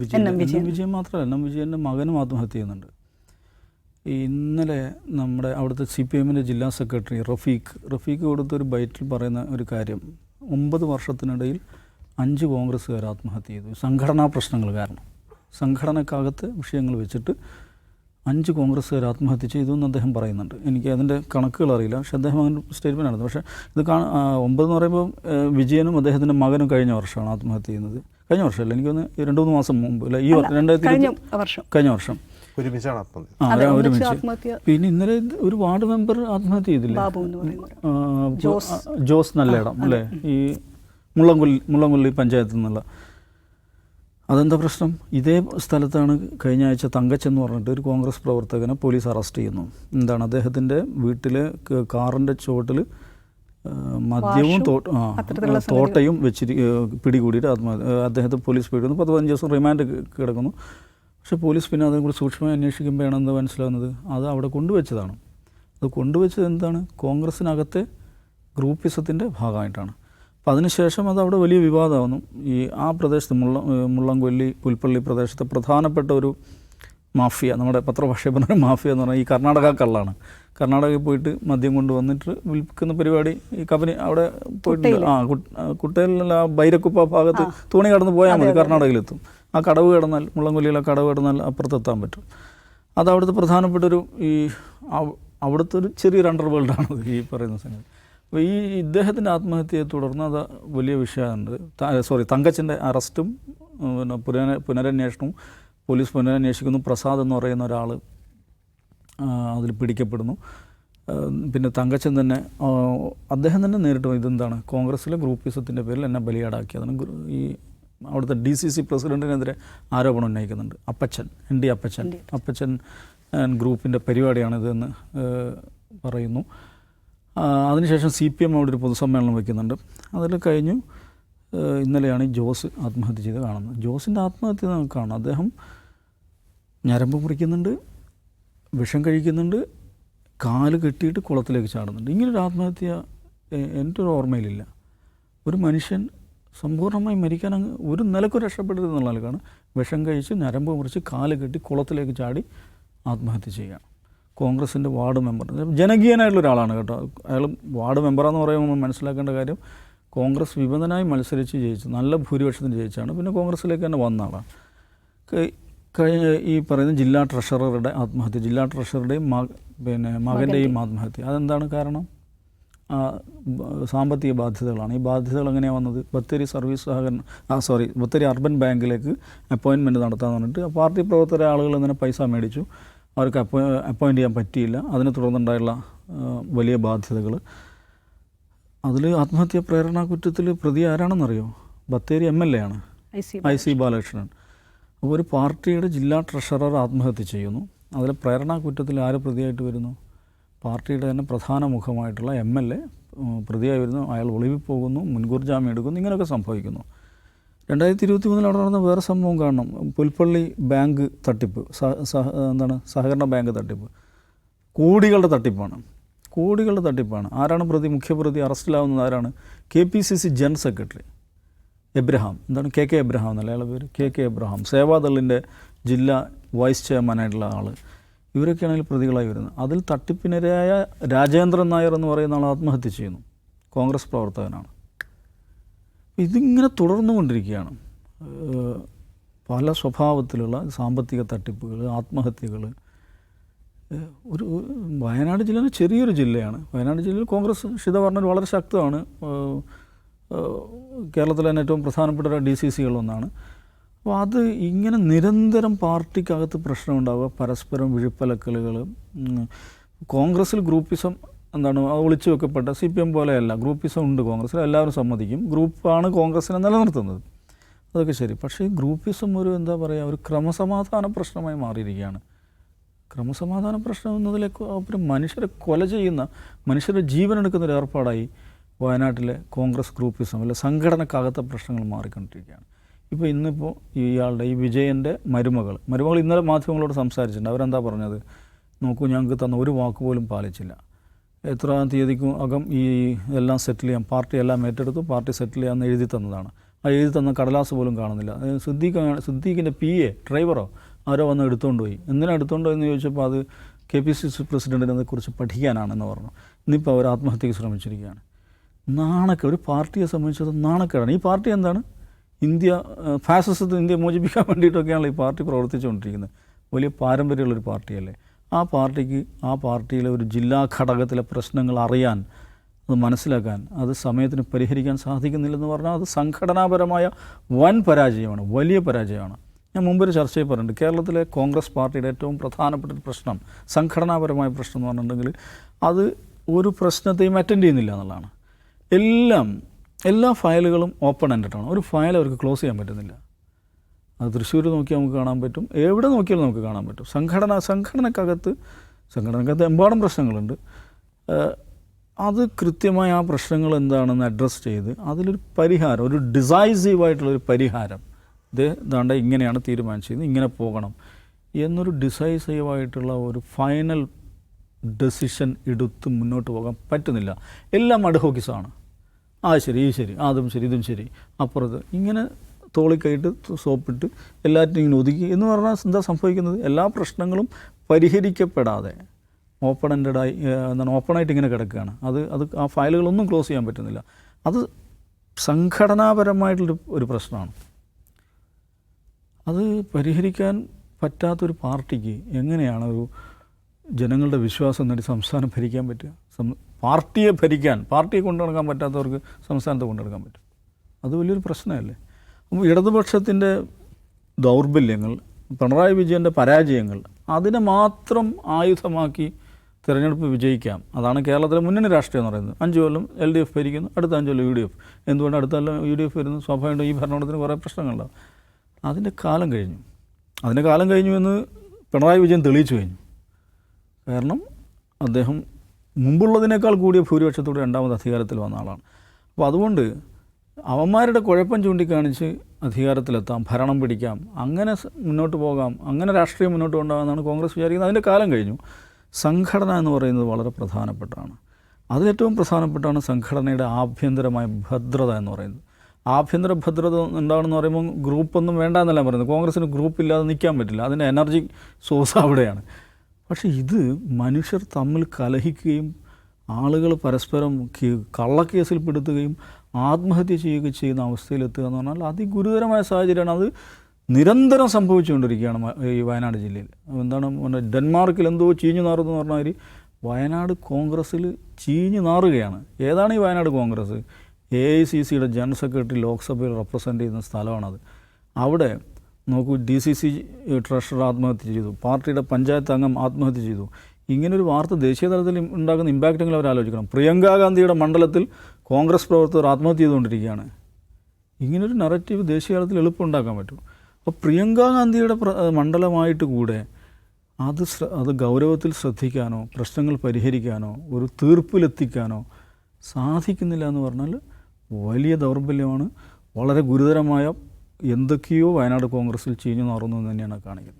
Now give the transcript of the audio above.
വിജയൻ. വിജയൻ. മാത്രമല്ല എൻ വിജയന്റെ മകനും ആത്മഹത്യ ചെയ്യുന്നുണ്ട്. ഇന്നലെ നമ്മുടെ അവിടുത്തെ സി പി എമ്മിന്റെ ജില്ലാ സെക്രട്ടറി റഫീഖ് റഫീഖ് കൊടുത്ത ഒരു ബൈറ്റിൽ പറയുന്ന ഒരു കാര്യം ഒമ്പത് വർഷത്തിനിടയിൽ അഞ്ച് കോൺഗ്രസ്സുകാർ ആത്മഹത്യ ചെയ്തു. സംഘടനാ പ്രശ്നങ്ങൾ കാരണം. സംഘടനക്കകത്ത് വിഷയങ്ങൾ വെച്ചിട്ട് അഞ്ച് കോൺഗ്രസ്സുകാർ ആത്മഹത്യ ചെയ്തു എന്ന് അദ്ദേഹം പറയുന്നുണ്ട്. എനിക്ക് അതിന്റെ കണക്കുകൾ അറിയില്ല. പക്ഷേ അദ്ദേഹം അങ്ങനെ സ്റ്റേറ്റ്മെന്റ് നടന്നു പക്ഷേ ഇത് കാണാൻ ഒമ്പതെന്ന് പറയുമ്പോൾ വിജയനും അദ്ദേഹത്തിന്റെ മകനും കഴിഞ്ഞ വർഷമാണ് ആത്മഹത്യ ചെയ്യുന്നത്. കഴിഞ്ഞ വർഷമല്ല? എനിക്കൊന്ന് രണ്ട് മൂന്ന് മാസം മുമ്പ് അല്ല? ഈ രണ്ടായിരത്തി കഴിഞ്ഞ വർഷം. കഴിഞ്ഞ വർഷം. ഒരുമിച്ചാണ് ആത്മഹത്യ. ഒരുമിച്ച്. പിന്നെ ഇന്നലെ ഒരു വാർഡ് മെമ്പർ ആത്മഹത്യ ചെയ്തില്ലേ? ബാബു എന്ന് പറയുന്നത് ആ, ജോസ്. നല്ലേടം അല്ലേ? ഈ മുള്ളംകൊല്ലി മുള്ളംകൊല്ലി പഞ്ചായത്തിൽ നിന്നുള്ള. അതെന്താ പ്രശ്നം? ഇതേ സ്ഥലത്താണ് കഴിഞ്ഞ ആഴ്ച തങ്കച്ചെന്ന് പറഞ്ഞിട്ട് ഒരു കോൺഗ്രസ് പ്രവർത്തകനെ പോലീസ് അറസ്റ്റ് ചെയ്യുന്നു. എന്താണ് അദ്ദേഹത്തിന്റെ വീട്ടിലെ കാറിന്റെ കാറിന്റെ ചുവട്ടിൽ മദ്യവും തോട്ടയും വെച്ചിരി പിടികൂടിയിട്ട് ആത്മഹത്യ അദ്ദേഹത്തെ പോലീസ് പിടിക്കുന്നു പത്ത് പതിനഞ്ച് ദിവസം റിമാൻഡ് കിടക്കുന്നു. പക്ഷെ പോലീസ് പിന്നെ അതിനെക്കുറിച്ച് സൂക്ഷ്മമായി അന്വേഷിക്കുമ്പോഴാണ് എന്ത് മനസ്സിലാകുന്നത് അത് അവിടെ കൊണ്ടുവച്ചതാണ്. അത് കൊണ്ടുവച്ചത് എന്താണ്? കോൺഗ്രസ്സിനകത്തെ ഗ്രൂപ്പിസത്തിന്റെ ഭാഗമായിട്ടാണ്. അപ്പോൾ അതിനുശേഷം അത് അവിടെ വലിയ വിവാദമാകുന്നു ഈ ആ പ്രദേശത്ത് മുള്ള മുള്ളംകൊല്ലി പുൽപ്പള്ളി പ്രദേശത്തെ പ്രധാനപ്പെട്ട ഒരു മാഫിയ നമ്മുടെ പത്രഭാഷയിൽ പറഞ്ഞ മാഫിയ എന്ന് പറഞ്ഞാൽ ഈ കർണാടക കള്ളാണ്. കർണാടകയിൽ പോയിട്ട് മദ്യം കൊണ്ടുവന്നിട്ട് വിൽക്കുന്ന പരിപാടി ഈ കമ്പനി അവിടെ പോയിട്ടുണ്ട്. ആ കുട്ട- കുട്ടയിലുള്ള ആ ബൈരക്കുപ്പ ഭാഗത്ത് തോണി കടന്ന് പോയാൽ മതി കർണാടകയിലെത്തും. ആ കടവ് കിടന്നാൽ മുള്ളംകൊല്ലിയിലെ കടവ് കിടന്നാൽ അപ്പുറത്തെത്താൻ പറ്റും. അത് അവിടുത്തെ പ്രധാനപ്പെട്ടൊരു ഈ അവ- അവിടുത്തെ ഒരു ചെറിയൊരു അണ്ടർ വേൾഡാണ് ഈ പറയുന്ന സംഗതി. അപ്പോൾ ഈ ഇദ്ദേഹത്തിന്റെ ആത്മഹത്യയെ തുടർന്ന് അത് വലിയ വിഷയമുണ്ട്. സോറി തങ്കച്ചന്റെ അറസ്റ്റും പിന്നെ പുനര പുനരന്വേഷണവും പോലീസ് പുനരന്വേഷിക്കുന്നു പ്രസാദ് എന്ന് പറയുന്ന ഒരാൾ അതിൽ പിടിക്കപ്പെടുന്നു. പിന്നെ തങ്കച്ചൻ തന്നെ അദ്ദേഹം തന്നെ നേരിട്ട് ഇതെന്താണ്? കോൺഗ്രസ്സിലെ ഗ്രൂപ്പിസത്തിന്റെ പേരിൽ എന്നെ ബലിയാടാക്കി അതിന് ഈ അവിടുത്തെ ഡി സി സി പ്രസിഡന്റിനെതിരെ ആരോപണം ഉന്നയിക്കുന്നുണ്ട്. അപ്പച്ചൻ എൻ ഡി അപ്പച്ചൻ. അപ്പച്ചൻ. ഗ്രൂപ്പിന്റെ പരിപാടിയാണിതെന്ന് പറയുന്നു. അതിനുശേഷം സി പി എം അവിടെ ഒരു പൊതുസമ്മേളനം വയ്ക്കുന്നുണ്ട് അതിൽ കഴിഞ്ഞു ഇന്നലെയാണ് ഈ ജോസ് ആത്മഹത്യ ചെയ്ത് കാണുന്നത്. ജോസിന്റെ ആത്മഹത്യ നമുക്ക് കാണാം. അദ്ദേഹം ഞരമ്പ് മുറിക്കുന്നുണ്ട് വിഷം കഴിക്കുന്നുണ്ട് കാൽ കെട്ടിയിട്ട് കുളത്തിലേക്ക് ചാടുന്നുണ്ട്. ഇങ്ങനൊരു ആത്മഹത്യ എന്റെ ഒരു ഓർമ്മയിലില്ല. ഒരു മനുഷ്യൻ സമ്പൂർണമായി മരിക്കാൻ അങ്ങ് ഒരു നിലക്കും രക്ഷപ്പെടരുത് എന്നുള്ള നിലക്കാണ് വിഷം കഴിച്ച് ഞരമ്പ് മുറിച്ച് കാൽ കെട്ടി കുളത്തിലേക്ക് ചാടി ആത്മഹത്യ ചെയ്യുകയാണ് കോൺഗ്രസിന്റെ വാർഡ് മെമ്പർ. ജനകീയനായിട്ടുള്ള ഒരാളാണ് കേട്ടോ. അയാൾ വാർഡ് മെമ്പറാന്ന് പറയുമ്പോൾ മനസ്സിലാക്കേണ്ട കാര്യം കോൺഗ്രസ് വിമതനായി മത്സരിച്ച് ജയിച്ചു നല്ല ഭൂരിപക്ഷത്തിന് ജയിച്ചാണ്. പിന്നെ കോൺഗ്രസ്സിലേക്ക് തന്നെ വന്ന ആളാണ്. ഈ പറയുന്ന ജില്ലാ ട്രഷററുടെ ആത്മഹത്യ ജില്ലാ ട്രഷറുടെയും മ പിന്നെ മകന്റെയും ആത്മഹത്യ. അതെന്താണ് കാരണം? ആ, സാമ്പത്തിക ബാധ്യതകളാണ്. ഈ ബാധ്യതകൾ എങ്ങനെയാണ് വന്നത്? ബത്തേരി സർവീസ് സഹകരണ ആ സോറി ബത്തേരി അർബൻ ബാങ്കിലേക്ക് അപ്പോയിൻമെന്റ് നടത്താൻ പറഞ്ഞിട്ട് പാർട്ടി പ്രവർത്തകരെ ആളുകൾ ഇങ്ങനെ പൈസ മേടിച്ചു. അവർക്ക് അപ്പോ അപ്പോയിന്റ് ചെയ്യാൻ പറ്റിയില്ല. അതിനെ തുടർന്നുണ്ടായുള്ള വലിയ ബാധ്യതകൾ അതിൽ ആത്മഹത്യ പ്രേരണ കുറ്റത്തിൽ പ്രതി ആരാണെന്നറിയോ ബത്തേരി എം എൽ എ ആണ്. I C Balakrishnan. ഒരു പാർട്ടിയുടെ ജില്ലാ ട്രഷറർ ആത്മഹത്യ ചെയ്യുന്നു. അതിൽ പ്രേരണാ കുറ്റത്തിൽ ആര് പ്രതിയായിട്ട് വരുന്നു? പാർട്ടിയുടെ തന്നെ പ്രധാന മുഖമായിട്ടുള്ള എം എൽ എ പ്രതിയായി വരുന്നു. അയാൾ ഒളിവിൽ പോകുന്നു മുൻകൂർ ജാമ്യം എടുക്കുന്നു ഇങ്ങനെയൊക്കെ സംഭവിക്കുന്നു. രണ്ടായിരത്തി ഇരുപത്തി മൂന്നിൽ അവിടെ നടന്ന വേറെ സംഭവം കാണണം. പുൽപ്പള്ളി ബാങ്ക് തട്ടിപ്പ് എന്താണ് സഹകരണ ബാങ്ക് തട്ടിപ്പ്. കോടികളുടെ തട്ടിപ്പാണ്. കോടികളുടെ തട്ടിപ്പാണ്. ആരാണ് പ്രതി? മുഖ്യപ്രതി അറസ്റ്റിലാവുന്നത് ആരാണ്? K P C C general secretary. Abraham. എന്താണ് കെ കെ എബ്രഹാം എന്നല്ല അയാളുടെ പേര്? K K Abraham. സേവാദളിന്റെ ജില്ലാ വൈസ് ചെയർമാനായിട്ടുള്ള ആൾ ഇവരൊക്കെയാണ് അതിൽ പ്രതികളായി വരുന്നത്. അതിൽ തട്ടിപ്പിനിരയായ രാജേന്ദ്രൻ നായർ എന്ന് പറയുന്ന ആൾ ആത്മഹത്യ ചെയ്യുന്നു. കോൺഗ്രസ് പ്രവർത്തകനാണ്. ഇതിങ്ങനെ തുടർന്നു കൊണ്ടിരിക്കുകയാണ്. പല സ്വഭാവത്തിലുള്ള സാമ്പത്തിക തട്ടിപ്പുകൾ ആത്മഹത്യകൾ ഒരു വയനാട് ജില്ല ചെറിയൊരു ജില്ലയാണ്. വയനാട് ജില്ലയിൽ കോൺഗ്രസ് പറഞ്ഞത് വളരെ ശക്തമാണ്. കേരളത്തിലെ തന്നെ ഏറ്റവും പ്രധാനപ്പെട്ട ഒരു ഡി സി സികളൊന്നാണ് അപ്പോൾ അത് ഇങ്ങനെ നിരന്തരം പാർട്ടിക്കകത്ത് പ്രശ്നമുണ്ടാവുക. പരസ്പരം വിഴുപ്പലക്കലുകൾ കോൺഗ്രസ്സിൽ ഗ്രൂപ്പിസം എന്താണ് ഒളിച്ചു വെക്കപ്പെട്ട സി പി എം പോലെയല്ല ഗ്രൂപ്പിസം ഉണ്ട് കോൺഗ്രസ്സിൽ എല്ലാവരും സമ്മതിക്കും. ഗ്രൂപ്പാണ് കോൺഗ്രസ്സിനെ നിലനിർത്തുന്നത്. അതൊക്കെ ശരി. പക്ഷേ ഗ്രൂപ്പിസം ഒരു എന്താ പറയുക ഒരു ക്രമസമാധാന പ്രശ്നമായി മാറിയിരിക്കുകയാണ്. ക്രമസമാധാന പ്രശ്നം എന്നതിലേക്ക് അവർ മനുഷ്യരെ കൊല ചെയ്യുന്ന മനുഷ്യരുടെ ജീവൻ എടുക്കുന്ന ഒരു ഏർപ്പാടായി വയനാട്ടിലെ കോൺഗ്രസ് ഗ്രൂപ്പിസം അല്ലെ സംഘടനക്കകത്തെ പ്രശ്നങ്ങൾ മാറിക്കൊണ്ടിരിക്കുകയാണ്. ഇപ്പോൾ ഇന്നിപ്പോൾ ഇയാളുടെ ഈ വിജയന്റെ മരുമകൾ മരുമകൾ ഇന്നലെ മാധ്യമങ്ങളോട് സംസാരിച്ചിട്ടുണ്ട്. അവരെന്താ പറഞ്ഞത്? നോക്കൂ ഞങ്ങൾക്ക് തന്ന ഒരു വാക്ക് പോലും പാലിച്ചില്ല. എത്രാം തീയതിക്കും അകം ഈ എല്ലാം സെറ്റിൽ ചെയ്യാം പാർട്ടി എല്ലാം ഏറ്റെടുത്തു പാർട്ടി സെറ്റിൽ ചെയ്യാമെന്ന് എഴുതി തന്നതാണ്. ആ എഴുതി തന്ന കടലാസ് പോലും കാണുന്നില്ല. സിദ്ദീഖ് സിദ്ദീഖിന്റെ പി എ ഡ്രൈവറോ ആരോ വന്ന് എടുത്തുകൊണ്ട് പോയി. എന്തിനാ എടുത്തുകൊണ്ട് പോയെന്ന് ചോദിച്ചപ്പോൾ അത് കെ പി സി സി പ്രസിഡന്റിനെ കുറിച്ച് പഠിക്കാനാണെന്ന് പറഞ്ഞു. ഇന്നിപ്പോൾ അവർ ആത്മഹത്യക്ക് ശ്രമിച്ചിരിക്കുകയാണ്. നാണക്കേട്. ഒരു പാർട്ടിയെ സംബന്ധിച്ചത് നാണക്കേടാണ്. ഈ പാർട്ടി എന്താണ്? ഇന്ത്യ ഫാസിസത്തിൽ ഫാസിസത്തെ ഇന്ത്യ മോചിപ്പിക്കാൻ വേണ്ടിയിട്ടൊക്കെയാണല്ലോ ഈ പാർട്ടി പ്രവർത്തിച്ചുകൊണ്ടിരിക്കുന്നത്. വലിയ പാരമ്പര്യമുള്ളൊരു പാർട്ടിയല്ലേ. ആ പാർട്ടിക്ക് ആ പാർട്ടിയിലെ ഒരു ജില്ലാ ഘടകത്തിലെ പ്രശ്നങ്ങൾ അറിയാൻ അത് മനസ്സിലാക്കാൻ അത് സമയത്തിന് പരിഹരിക്കാൻ സാധിക്കുന്നില്ലെന്ന് പറഞ്ഞാൽ അത് സംഘടനാപരമായ വൻ പരാജയമാണ് വലിയ പരാജയമാണ്. ഞാൻ മുമ്പൊരു ചർച്ചയിൽ പറഞ്ഞിട്ടുണ്ട് കേരളത്തിലെ കോൺഗ്രസ് പാർട്ടിയുടെ ഏറ്റവും പ്രധാനപ്പെട്ട ഒരു പ്രശ്നം സംഘടനാപരമായ പ്രശ്നം എന്ന് പറഞ്ഞിട്ടുണ്ടെങ്കിൽ അത് ഒരു പ്രശ്നത്തെയും അറ്റൻഡ് ചെയ്യുന്നില്ല എന്നുള്ളതാണ്. എല്ലാം എല്ലാ ഫയലുകളും ഓപ്പൺ എൻഡഡ് ആണ്. ഒരു ഫയൽ അവർക്ക് ക്ലോസ് ചെയ്യാൻ പറ്റുന്നില്ല. അത് തൃശ്ശൂർ നോക്കിയാൽ നമുക്ക് കാണാൻ പറ്റും. എവിടെ നോക്കിയാലും നമുക്ക് കാണാൻ പറ്റും. സംഘടന സംഘടനക്കകത്ത് സംഘടനക്കകത്ത് എമ്പാടും പ്രശ്നങ്ങളുണ്ട്. അത് കൃത്യമായി ആ പ്രശ്നങ്ങൾ എന്താണെന്ന് അഡ്രസ്സ് ചെയ്ത് അതിലൊരു പരിഹാരം ഒരു ഡിസൈസീവായിട്ടുള്ളൊരു പരിഹാരം. ഇത് ദാണ്ട ഇങ്ങനെയാണ് തീരുമാനിച്ചത് ഇങ്ങനെ പോകണം എന്നൊരു ഡിസൈസീവായിട്ടുള്ള ഒരു ഫൈനൽ ഡെസിഷൻ എടുത്ത് മുന്നോട്ട് പോകാൻ പറ്റുന്നില്ല. എല്ലാം അഡ്ഹോക്കിസാണ് ആ ശരി ഈ ശരി. അതും ശരി ഇതും ശരി. അപ്പുറത്ത് ഇങ്ങനെ തോളിക്കൈയിട്ട് സോപ്പിട്ട് എല്ലാറ്റിനും ഇങ്ങനെ ഒതുക്കി എന്ന് പറഞ്ഞാൽ എന്താ സംഭവിക്കുന്നത്? എല്ലാ പ്രശ്നങ്ങളും പരിഹരിക്കപ്പെടാതെ ഓപ്പൺ എൻഡഡായി എന്താണ് ഓപ്പണായിട്ട് ഇങ്ങനെ കിടക്കുകയാണ്. അത് അത് ആ ഫയലുകളൊന്നും ക്ലോസ് ചെയ്യാൻ പറ്റുന്നില്ല. അത് സംഘടനാപരമായിട്ടുള്ള ഒരു പ്രശ്നമാണ്. അത് പരിഹരിക്കാൻ പറ്റാത്തൊരു പാർട്ടിക്ക് എങ്ങനെയാണ് ഒരു ജനങ്ങളുടെ വിശ്വാസം നേടി സംസ്ഥാനം ഭരിക്കാൻ പറ്റുക? പാർട്ടിയെ ഭരിക്കാൻ പാർട്ടിയെ കൊണ്ടു നടക്കാൻ പറ്റാത്തവർക്ക് സംസ്ഥാനത്തെ കൊണ്ടു നടക്കാൻ പറ്റും. അത് വലിയൊരു പ്രശ്നമല്ലേ? അപ്പോൾ ഇടതുപക്ഷത്തിന്റെ ദൗർബല്യങ്ങൾ പിണറായി വിജയന്റെ പരാജയങ്ങൾ അതിനെ മാത്രം ആയുധമാക്കി തിരഞ്ഞെടുപ്പ് വിജയിക്കാം. അതാണ് കേരളത്തിലെ മുന്നണി രാഷ്ട്രീയം എന്ന് പറയുന്നത്. അഞ്ച് കൊല്ലം എൽ ഡി എഫ് ഭരിക്കുന്നു അടുത്ത അഞ്ച് കൊല്ലം യു ഡി എഫ്. എന്തുകൊണ്ട് അടുത്ത കൊല്ലം യു ഡി എഫ് വരുന്നു? സ്വാഭാവികമായിട്ടും ഈ ഭരണകൂടത്തിന് കുറേ പ്രശ്നങ്ങളുണ്ടാവും. അതിന്റെ കാലം കഴിഞ്ഞു. അതിന്റെ കാലം കഴിഞ്ഞു എന്ന് പിണറായി വിജയൻ തെളിയിച്ചു കഴിഞ്ഞു. കാരണം അദ്ദേഹം മുമ്പുള്ളതിനേക്കാൾ കൂടിയ ഭൂരിപക്ഷത്തോടെ രണ്ടാമത് അധികാരത്തിൽ വന്ന ആളാണ്. അപ്പോൾ അതുകൊണ്ട് അവന്മാരുടെ കുഴപ്പം ചൂണ്ടിക്കാണിച്ച് അധികാരത്തിലെത്താം ഭരണം പിടിക്കാം അങ്ങനെ മുന്നോട്ട് പോകാം അങ്ങനെ രാഷ്ട്രീയം മുന്നോട്ട് കൊണ്ടുപോകാമെന്നാണ് കോൺഗ്രസ് വിചാരിക്കുന്നത്. അതിന്റെ കാലം കഴിഞ്ഞു. സംഘടന എന്ന് പറയുന്നത് വളരെ പ്രധാനപ്പെട്ടാണ്. അതിലേറ്റവും പ്രധാനപ്പെട്ടാണ് സംഘടനയുടെ ആഭ്യന്തരമായ ഭദ്രത എന്ന് പറയുന്നത്. ആഭ്യന്തര ഭദ്രത ഉണ്ടാകണമെന്ന് പറയുമ്പോൾ ഗ്രൂപ്പൊന്നും വേണ്ട എന്നല്ല പറയുന്നത്. കോൺഗ്രസ്സിന് ഗ്രൂപ്പ് ഇല്ലാതെ നിൽക്കാൻ പറ്റില്ല. അതിന്റെ എനർജി സോഴ്സ് അവിടെയാണ്. പക്ഷേ ഇത് മനുഷ്യർ തമ്മിൽ കലഹിക്കുകയും ആളുകൾ പരസ്പരം കള്ളക്കേസിൽ പെടുത്തുകയും ആത്മഹത്യ ചെയ്യുകയും ചെയ്യുന്ന അവസ്ഥയിലെത്തുക എന്ന് പറഞ്ഞാൽ അതിഗുരുതരമായ സാഹചര്യമാണ്. അത് നിരന്തരം സംഭവിച്ചുകൊണ്ടിരിക്കുകയാണ് ഈ വയനാട് ജില്ലയിൽ. എന്താണ് ഡെൻമാർക്കിൽ എന്തോ ചീഞ്ഞു നാറുന്നു പറഞ്ഞ മാതിരി വയനാട് കോൺഗ്രസ്സിൽ ചീഞ്ഞു നാറുകയാണ്. ഏതാണ് ഈ Wayanad Congress? A I C സിയുടെ ജനറൽ സെക്രട്ടറി ലോക്സഭയിൽ റെപ്രസെന്റ് ചെയ്യുന്ന സ്ഥലമാണത്. അവിടെ നോക്കൂ ഡി സി സി ട്രഷറർ ആത്മഹത്യ ചെയ്തു പാർട്ടിയുടെ പഞ്ചായത്ത് അംഗം ആത്മഹത്യ ചെയ്തു. ഇങ്ങനൊരു വാർത്ത ദേശീയ തലത്തിൽ ഉണ്ടാക്കുന്ന ഇമ്പാക്റ്റുകൾ അവർ ആലോചിക്കണം. പ്രിയങ്കാ ഗാന്ധിയുടെ മണ്ഡലത്തിൽ കോൺഗ്രസ് പ്രവർത്തകർ ആത്മഹത്യ ചെയ്തുകൊണ്ടിരിക്കുകയാണ്. ഇങ്ങനൊരു നറേറ്റീവ് ദേശീയ തലത്തിൽ എളുപ്പം ഉണ്ടാക്കാൻ പറ്റും. അപ്പോൾ പ്രിയങ്കാ ഗാന്ധിയുടെ മണ്ഡലമായിട്ട് കൂടെ അത് അത് ഗൗരവത്തിൽ ശ്രദ്ധിക്കാനോ പ്രശ്നങ്ങൾ പരിഹരിക്കാനോ ഒരു തീർപ്പിലെത്തിക്കാനോ സാധിക്കുന്നില്ല എന്ന് പറഞ്ഞാൽ വലിയ ദൗർബല്യമാണ്. വളരെ ഗുരുതരമായ എന്തൊക്കെയോ വയനാട് കോൺഗ്രസിൽ ചീഞ്ഞു എന്ന് തന്നെയാണ് കാണിക്കുന്നത്